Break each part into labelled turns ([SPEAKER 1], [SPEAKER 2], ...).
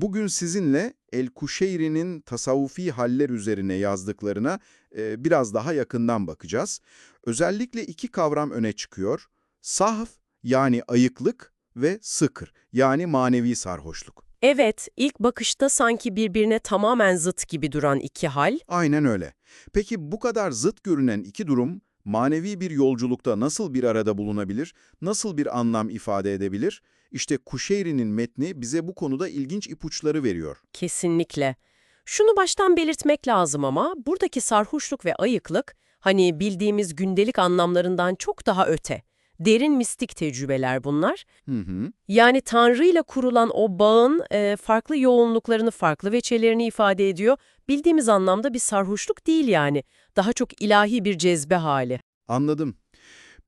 [SPEAKER 1] Bugün sizinle El-Kuşeyri'nin tasavvufi haller üzerine yazdıklarına e, biraz daha yakından bakacağız. Özellikle iki kavram öne çıkıyor. Sahf yani ayıklık ve sıkır yani manevi sarhoşluk.
[SPEAKER 2] Evet, ilk bakışta sanki birbirine tamamen zıt gibi duran iki hal.
[SPEAKER 1] Aynen öyle. Peki bu kadar zıt görünen iki durum manevi bir yolculukta nasıl bir arada bulunabilir, nasıl bir anlam ifade edebilir? İşte Kuşeyri'nin metni bize bu konuda ilginç ipuçları veriyor.
[SPEAKER 2] Kesinlikle. Şunu baştan belirtmek lazım ama buradaki sarhoşluk ve ayıklık hani bildiğimiz gündelik anlamlarından çok daha öte. Derin mistik tecrübeler bunlar.
[SPEAKER 1] Hı hı.
[SPEAKER 2] Yani Tanrı ile kurulan o bağın e, farklı yoğunluklarını, farklı veçelerini ifade ediyor. Bildiğimiz anlamda bir sarhoşluk değil yani. Daha çok ilahi bir cezbe hali.
[SPEAKER 1] Anladım.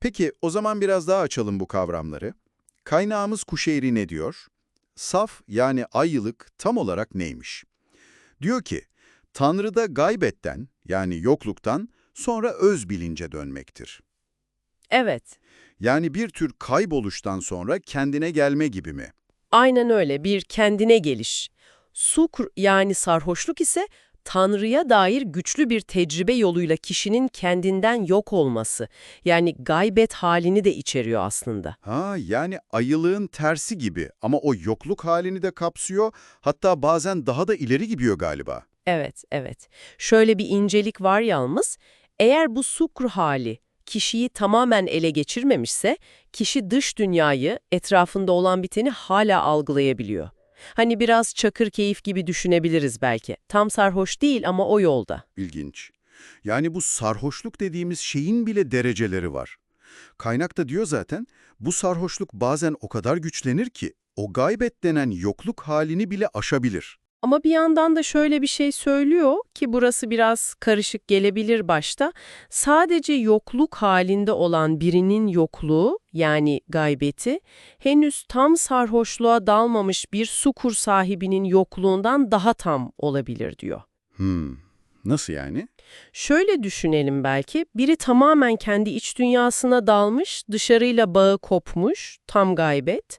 [SPEAKER 1] Peki o zaman biraz daha açalım bu kavramları. Kaynağımız Kuşeyri ne diyor? Saf yani ayyılık tam olarak neymiş? Diyor ki, Tanrı'da gaybetten yani yokluktan sonra öz bilince dönmektir.
[SPEAKER 2] Evet,
[SPEAKER 1] Yani bir tür kayboluştan sonra kendine gelme gibi mi?
[SPEAKER 2] aynen öyle bir kendine geliş. Sukr yani sarhoşluk ise Tanrı'ya dair güçlü bir tecrübe yoluyla kişinin kendinden yok olması. Yani gaybet halini de içeriyor aslında.
[SPEAKER 1] Ha yani ayılığın tersi gibi ama o yokluk halini de kapsıyor hatta bazen daha da ileri gidiyor galiba.
[SPEAKER 2] Evet, evet. Şöyle bir incelik var yalnız. Eğer bu sukr hali kişiyi tamamen ele geçirmemişse, kişi dış dünyayı, etrafında olan biteni hala algılayabiliyor. Hani biraz çakır keyif gibi düşünebiliriz belki. Tam sarhoş değil ama o yolda.
[SPEAKER 1] İlginç. Yani bu sarhoşluk dediğimiz şeyin bile dereceleri var. Kaynak da diyor zaten, bu sarhoşluk bazen o kadar güçlenir ki o gaybet denen yokluk halini bile aşabilir.
[SPEAKER 2] Ama bir yandan da şöyle bir şey söylüyor ki burası biraz karışık gelebilir başta. Sadece yokluk halinde olan birinin yokluğu yani gaybeti henüz tam sarhoşluğa dalmamış bir sukur sahibinin yokluğundan daha tam olabilir diyor.
[SPEAKER 1] Hmm, nasıl yani?
[SPEAKER 2] Şöyle düşünelim belki, biri tamamen kendi iç dünyasına dalmış, dışarıyla bağı kopmuş, tam gaybet.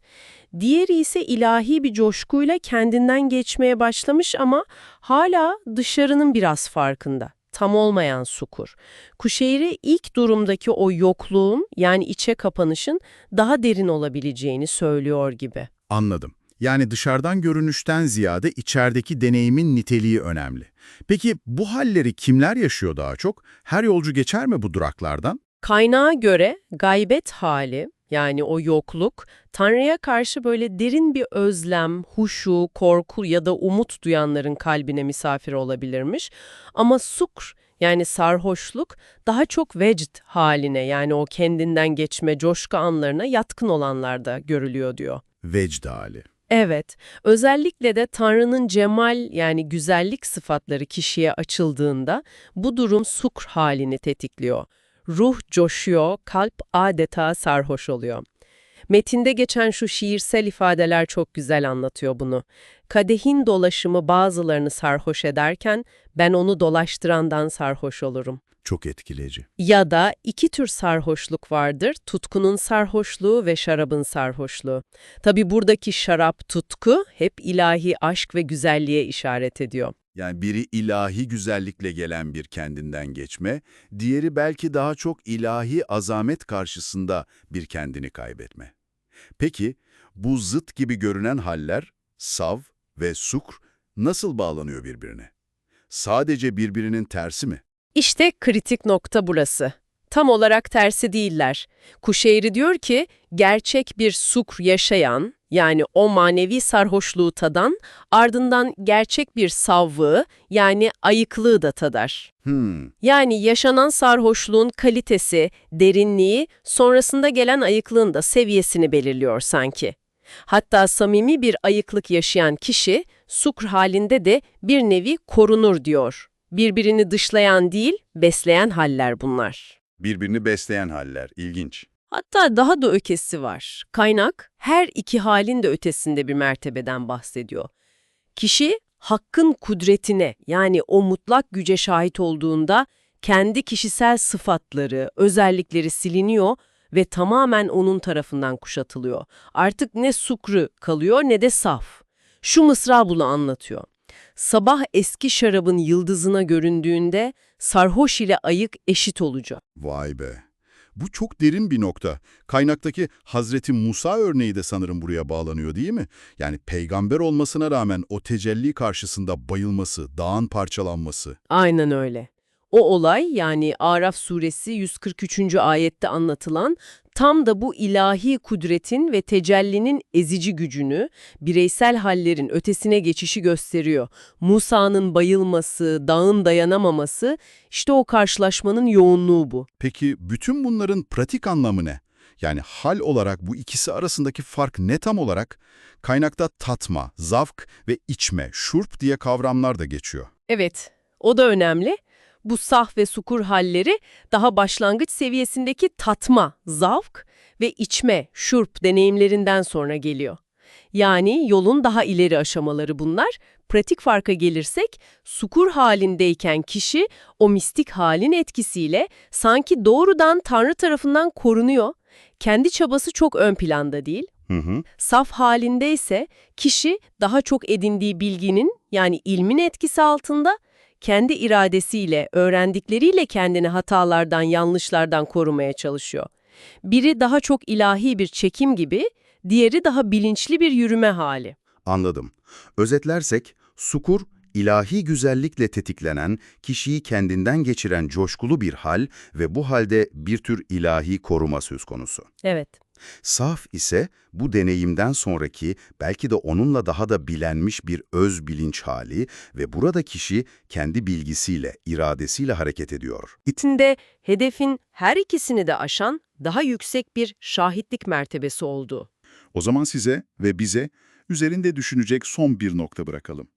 [SPEAKER 2] Diğeri ise ilahi bir coşkuyla kendinden geçmeye başlamış ama hala dışarının biraz farkında. Tam olmayan sukur. Kuşeyri ilk durumdaki o yokluğun yani içe kapanışın daha derin olabileceğini söylüyor gibi.
[SPEAKER 1] Anladım. Yani dışarıdan görünüşten ziyade içerideki deneyimin niteliği önemli. Peki bu halleri kimler yaşıyor daha çok? Her yolcu geçer mi bu duraklardan?
[SPEAKER 2] Kaynağa göre gaybet hali yani o yokluk Tanrı'ya karşı böyle derin bir özlem, huşu, korku ya da umut duyanların kalbine misafir olabilirmiş. Ama sukr yani sarhoşluk daha çok vecd haline yani o kendinden geçme coşku anlarına yatkın olanlarda görülüyor diyor.
[SPEAKER 1] Vecd hali.
[SPEAKER 2] Evet, özellikle de Tanrı'nın cemal yani güzellik sıfatları kişiye açıldığında bu durum sukr halini tetikliyor. Ruh coşuyor, kalp adeta sarhoş oluyor. Metinde geçen şu şiirsel ifadeler çok güzel anlatıyor bunu. Kadehin dolaşımı bazılarını sarhoş ederken ben onu dolaştırandan sarhoş olurum.
[SPEAKER 1] Çok etkileyici.
[SPEAKER 2] Ya da iki tür sarhoşluk vardır, tutkunun sarhoşluğu ve şarabın sarhoşluğu. Tabi buradaki şarap, tutku hep ilahi aşk ve güzelliğe işaret ediyor.
[SPEAKER 1] Yani biri ilahi güzellikle gelen bir kendinden geçme, diğeri belki daha çok ilahi azamet karşısında bir kendini kaybetme. Peki bu zıt gibi görünen haller, sav ve sukr nasıl bağlanıyor birbirine? Sadece birbirinin tersi mi?
[SPEAKER 2] İşte kritik nokta burası. Tam olarak tersi değiller. Kuşeyri diyor ki, gerçek bir sukr yaşayan, yani o manevi sarhoşluğu tadan, ardından gerçek bir savvı, yani ayıklığı da tadar.
[SPEAKER 1] Hmm,
[SPEAKER 2] Yani yaşanan sarhoşluğun kalitesi, derinliği, sonrasında gelen ayıklığın da seviyesini belirliyor sanki. Hatta samimi bir ayıklık yaşayan kişi, sukr halinde de bir nevi korunur diyor. Birbirini dışlayan değil, besleyen haller bunlar.
[SPEAKER 1] Birbirini besleyen haller, ilginç.
[SPEAKER 2] Hatta daha da ötesi var. Kaynak her iki halin de ötesinde bir mertebeden bahsediyor. Kişi hakkın kudretine yani o mutlak güce şahit olduğunda kendi kişisel sıfatları, özellikleri siliniyor ve tamamen onun tarafından kuşatılıyor. Artık ne sukru kalıyor ne de saf. Şu mısra bunu anlatıyor. Sabah eski şarabın yıldızına göründüğünde sarhoş ile ayık eşit olacak.
[SPEAKER 1] Vay be. Bu çok derin bir nokta. Kaynaktaki Hazreti Musa örneği de sanırım buraya bağlanıyor değil mi? Yani peygamber olmasına rağmen o tecelli karşısında bayılması, dağın parçalanması.
[SPEAKER 2] Aynen öyle. O olay yani Araf suresi 143. ayette anlatılan tam da bu ilahi kudretin ve tecellinin ezici gücünü, bireysel hallerin ötesine geçişi gösteriyor. Musa'nın bayılması, dağın dayanamaması, işte o karşılaşmanın yoğunluğu bu.
[SPEAKER 1] Peki bütün bunların pratik anlamı ne? Yani hal olarak bu ikisi arasındaki fark ne tam olarak? Kaynakta tatma, zavk ve içme, şurp diye kavramlar da geçiyor.
[SPEAKER 2] Evet, o da önemli. Bu sah ve sukur halleri daha başlangıç seviyesindeki tatma, zavk ve içme, şurp deneyimlerinden sonra geliyor. Yani yolun daha ileri aşamaları bunlar. Pratik farka gelirsek, sukur halindeyken kişi o mistik halin etkisiyle sanki doğrudan Tanrı tarafından korunuyor. Kendi çabası çok ön planda değil.
[SPEAKER 1] Hı hı.
[SPEAKER 2] Saf halindeyse kişi daha çok edindiği bilginin yani ilmin etkisi altında kendi iradesiyle, öğrendikleriyle kendini hatalardan, yanlışlardan korumaya çalışıyor. Biri daha çok ilahi bir çekim gibi, diğeri daha bilinçli bir yürüme hali.
[SPEAKER 3] Anladım. Özetlersek, sukur, ilahi güzellikle tetiklenen, kişiyi kendinden geçiren coşkulu bir hal ve bu halde bir tür ilahi koruma söz konusu.
[SPEAKER 2] Evet.
[SPEAKER 3] Saf ise bu deneyimden sonraki belki de onunla daha da bilenmiş bir öz bilinç hali ve burada kişi kendi bilgisiyle, iradesiyle hareket ediyor.
[SPEAKER 2] İçinde hedefin her ikisini de aşan daha yüksek bir şahitlik mertebesi olduğu.
[SPEAKER 4] O zaman size ve bize üzerinde düşünecek son bir nokta bırakalım.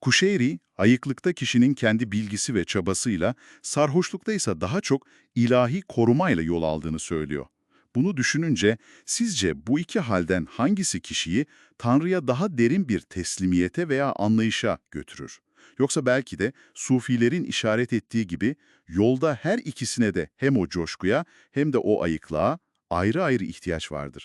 [SPEAKER 4] Kuşeyri, ayıklıkta kişinin kendi bilgisi ve çabasıyla, sarhoşlukta ise daha çok ilahi korumayla yol aldığını söylüyor. Bunu düşününce sizce bu iki halden hangisi kişiyi Tanrı'ya daha derin bir teslimiyete veya anlayışa götürür? Yoksa belki de Sufilerin işaret ettiği gibi yolda her ikisine de hem o coşkuya hem de o ayıklığa ayrı ayrı ihtiyaç vardır.